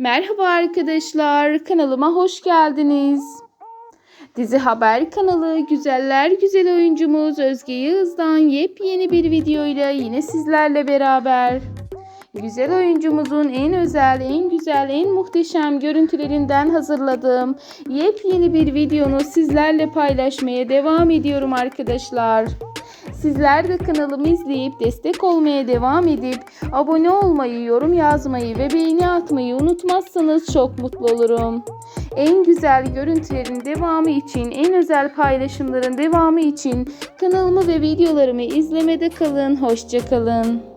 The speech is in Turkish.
Merhaba arkadaşlar, kanalıma hoş geldiniz. Dizi Haber kanalı güzeller güzel oyuncumuz Özge Yağız'dan yepyeni bir videoyla yine sizlerle beraber. Güzel oyuncumuzun en özel, en güzel, en muhteşem görüntülerinden hazırladığım yepyeni bir videonu sizlerle paylaşmaya devam ediyorum arkadaşlar. Sizler de kanalımı izleyip destek olmaya devam edip abone olmayı, yorum yazmayı ve beğeni atmayı unutmazsanız çok mutlu olurum. En güzel görüntülerin devamı için, en özel paylaşımların devamı için kanalımı ve videolarımı izlemede kalın. Hoşçakalın.